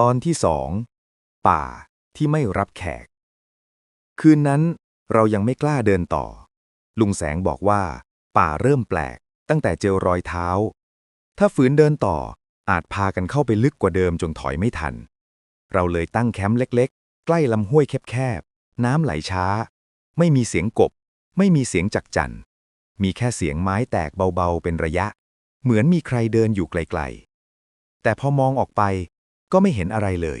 ตอนที่สองป่าที่ไม่รับแขก คืนนั้นเรายังไม่กล้าเดินต่อ ลุงแสงบอกว่า ป่าเริ่มแปลก ตั้งแต่เจอรอยเท้า ถ้าฝืนเดินต่ออาจพากันเข้าไปลึกกว่าเดิมจนถอยไม่ทัน เราเลยตั้งแคมป์เล็กๆ ใกล้ลำห้วยแคบๆ น้ำไหลช้า ไม่มีเสียงกบ ไม่มีเสียงจักจั่นมีแค่เสียงไม้แตกเบาๆเป็นระยะ เหมือนมีใครเดินอยู่ไกลๆ แต่พอมองออกไป ก็ไม่เห็นอะไรเลย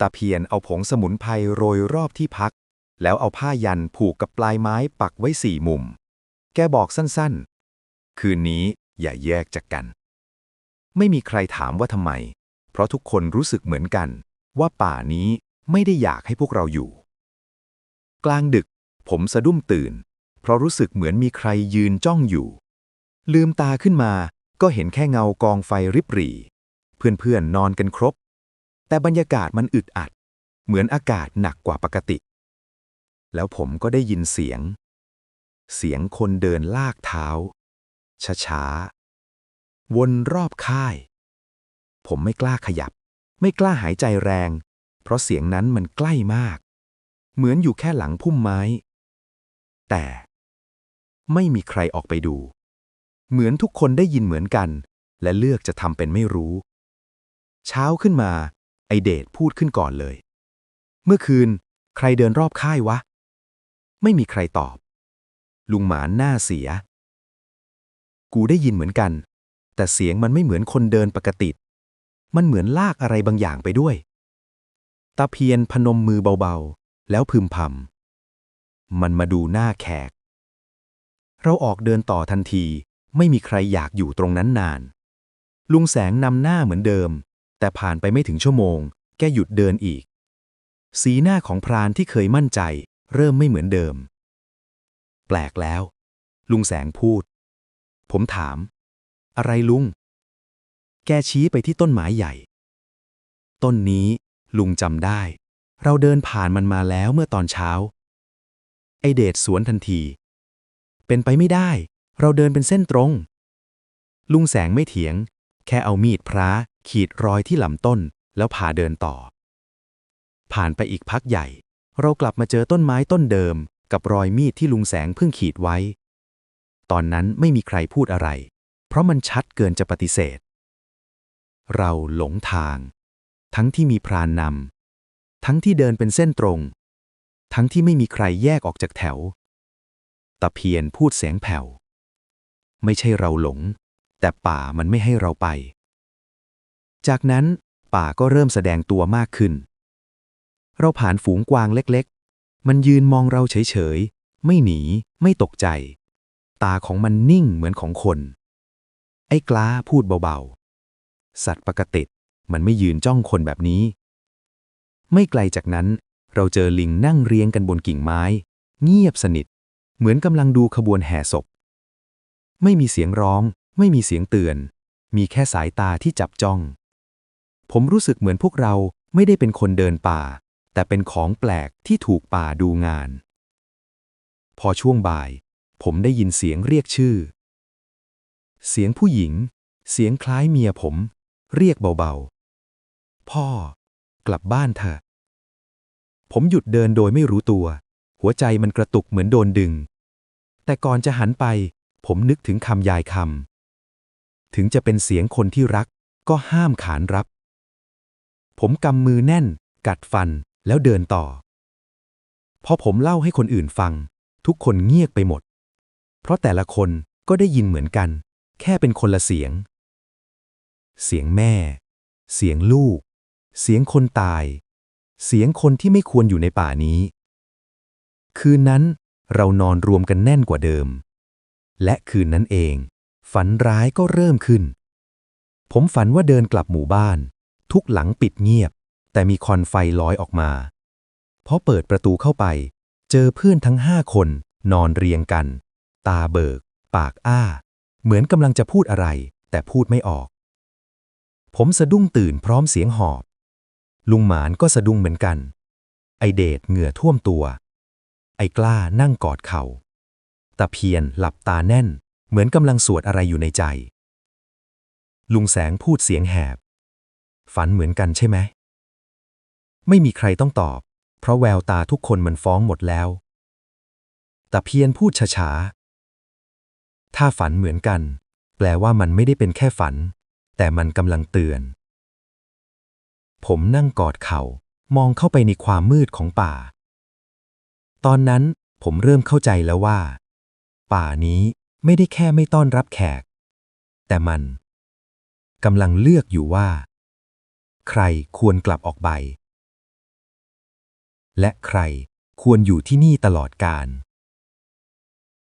ตาเพียนเอาผงสมุนไพรโรยรอบที่พัก แล้วเอาผ้ายันผูกกับปลายไม้ปักไว้สี่มุม แกบอกสั้นๆ คืนนี้อย่าแยกจากกัน ไม่มีใครถามว่าทำไม เพราะทุกคนรู้สึกเหมือนกัน ว่าป่านี้ไม่ได้อยากให้พวกเราอยู่ กลางดึก ผมสะดุ้งตื่น เพราะรู้สึกเหมือนมีใครยืนจ้องอยู่ ลืมตาขึ้นมาก็เห็นแค่เงากองไฟริบหรี่ เพื่อนๆนอนกันครบ แต่บรรยากาศมันอึดอัด เหมือนอากาศหนักกว่าปกติ แล้วผมก็ได้ยินเสียง เสียงคนเดินลากเท้า ช้าๆ วนรอบค่าย ผมไม่กล้าขยับ ไม่กล้าหายใจแรง เพราะเสียงนั้นมันใกล้มาก เหมือนอยู่แค่หลังพุ่มไม้ แต่ไม่มีใครออกไปดู เหมือนทุกคนได้ยินเหมือนกัน และเลือกจะทำเป็นไม่รู้ เช้าขึ้นมา ไอเดชพูดขึ้นก่อนเลย เมื่อคืน ใครเดินรอบค่ายวะ ไม่มีใครตอบ ลุงหมานหน้าเสีย กูได้ยินเหมือนกัน แต่เสียงมันไม่เหมือนคนเดินปกติ มันเหมือนลากอะไรบางอย่างไปด้วย ตาเพียนพนมมือเบาๆ แล้วพึมพำ มันมาดูหน้าแขก เราออกเดินต่อทันที ไม่มีใครอยากอยู่ตรงนั้นนานลุงแสงนำหน้าเหมือนเดิม แต่ผ่านไปไม่ถึงชั่วโมง แกหยุดเดินอีก สีหน้าของพรานที่เคยมั่นใจ เริ่มไม่เหมือนเดิม แปลกแล้ว ลุงแสงพูด ผมถาม อะไรลุง แกชี้ไปที่ต้นไม้ใหญ่ ต้นนี้ ลุงจำได้ เราเดินผ่านมันมาแล้วเมื่อตอนเช้า ไอเดชสวนทันที เป็นไปไม่ได้ เราเดินเป็นเส้นตรง ลุงแสงไม่เถียง แค่เอามีดพระ ขีดรอยที่ลำต้นแล้วพาเดินต่อ ผ่านไปอีกพักใหญ่ เรากลับมาเจอต้นไม้ต้นเดิม กับรอยมีดที่ลุงแสงเพิ่งขีดไว้ ตอนนั้นไม่มีใครพูดอะไร เพราะมันชัดเกินจะปฏิเสธ เราหลงทาง ทั้งที่มีพรานนำทั้งที่เดินเป็นเส้นตรง ทั้งที่ไม่มีใครแยกออกจากแถวตะเพียนพูดเสียงแผ่ว ไม่ใช่เราหลง แต่ป่ามันไม่ให้เราไป จากนั้นป่าก็เริ่มแสดงตัวมากขึ้น เราผ่านฝูงกวางเล็กๆ มันยืนมองเราเฉยๆ ไม่หนี ไม่ตกใจ ตาของมันนิ่งเหมือนของคน ไอ้กล้าพูดเบาๆ สัตว์ปกติมันไม่ยืนจ้องคนแบบนี้ ไม่ไกลจากนั้น เราเจอลิงนั่งเรียงกันบนกิ่งไม้ เงียบสนิท เหมือนกำลังดูขบวนแห่ศพ ไม่มีเสียงร้อง ไม่มีเสียงเตือน มีแค่สายตาที่จับจ้อง ผมรู้สึกเหมือนพวกเราไม่ได้เป็นคนเดินป่า แต่เป็นของแปลกที่ถูกป่าดูงาน พอช่วงบ่าย ผมได้ยินเสียงเรียกชื่อ เสียงผู้หญิง เสียงคล้ายเมียผม เรียกเบาๆ พ่อ กลับบ้านเถอะ ผมหยุดเดินโดยไม่รู้ตัว หัวใจมันกระตุกเหมือนโดนดึง แต่ก่อนจะหันไป ผมนึกถึงคำยายคำถึงจะเป็นเสียงคนที่รักก็ห้ามขานรับ ผมกำมือแน่น กัดฟันแล้วเดินต่อ พอผมเล่าให้คนอื่นฟัง ทุกคนเงียบไปหมด เพราะแต่ละคนก็ได้ยินเหมือนกัน แค่เป็นคนละเสียง เสียงแม่ เสียงลูก เสียงคนตาย เสียงคนที่ไม่ควรอยู่ในป่านี้ คืนนั้นเรานอนรวมกันแน่นกว่าเดิม และคืนนั้นเอง ฝันร้ายก็เริ่มขึ้น ผมฝันว่าเดินกลับหมู่บ้าน ทุกหลังปิดเงียบ แต่มีควันไฟลอยออกมาพอเปิดประตูเข้าไป เจอเพื่อนทั้งห้าคนนอนเรียงกัน ตาเบิก ปากอ้า เหมือนกำลังจะพูดอะไร แต่พูดไม่ออก ผมสะดุ้งตื่นพร้อมเสียงหอบ ลุงหมานก็สะดุ้งเหมือนกัน ไอเดชเหงื่อท่วมตัว ไอกล้านั่งกอดเขา่าตาเพียนหลับตาแน่น เหมือนกำลังสวดอะไรอยู่ในใจ ลุงแสงพูดเสียงแหบ ฝันเหมือนกันใช่ไหม ไม่มีใครต้องตอบ เพราะแววตาทุกคนมันฟ้องหมดแล้ว แต่เพียนพูดช้าๆ ถ้าฝันเหมือนกัน แปลว่ามันไม่ได้เป็นแค่ฝัน แต่มันกำลังเตือน ผมนั่งกอดเขา่ามองเข้าไปในความมืดของป่า ตอนนั้นผมเริ่มเข้าใจแล้วว่า ป่านี้ไม่ได้แค่ไม่ต้อนรับแขก แต่มันกำลังเลือกอยู่ว่า ใครควรกลับออกไป และใครควรอยู่ที่นี่ตลอดกาล